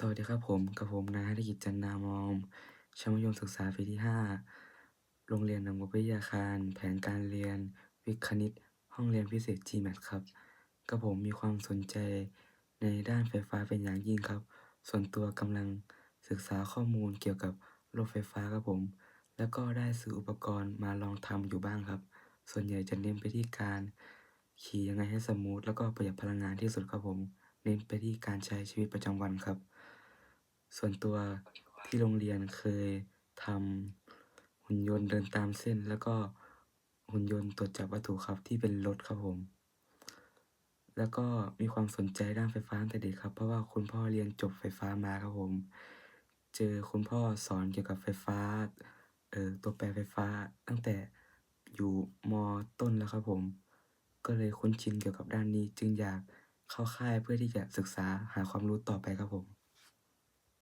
สวัสดีครับผมกับผมนายธนกิจจันนามอมชั้นมัธยมศึกษาปีที่ 5 โรงเรียนนงววิทยาคาร แผนการเรียน วิคณิต ห้องเรียนพิเศษ GMAT ครับกับผมมีความสนใจในด้านไฟฟ้าเป็นอย่างยิ่งครับ ส่วนตัวกำลังศึกษาข้อมูลเกี่ยวกับรถไฟฟ้าครับผม แล้วก็ได้ซื้ออุปกรณ์มาลองทำอยู่บ้างครับ ส่วนใหญ่จะเน้นไปที่การขี่ยังไงให้สมูทแล้วก็ประหยัดพลังงานที่สุดครับผม เน้นไปที่การใช้ชีวิตประจำวันครับ ส่วนตัวที่โรงเรียนเคยทำหุ่นยนต์เดินตามเส้น แล้วก็หุ่นยนต์ตรวจจับวัตถุครับที่เป็นรถครับผม แล้วก็มีความสนใจด้านไฟฟ้าตั้งแต่เด็กครับ เพราะว่าคุณพ่อเรียนจบไฟฟ้ามาครับผม เจอคุณพ่อสอนเกี่ยวกับไฟฟ้าเอ่อตัวแปรไฟฟ้าตั้งแต่อยู่ม.ต้นแล้วครับผม ก็เลยคุ้นชินเกี่ยวกับด้านนี้จึงอยากเข้าค่ายเพื่อที่จะศึกษาหาความรู้ต่อไปครับผม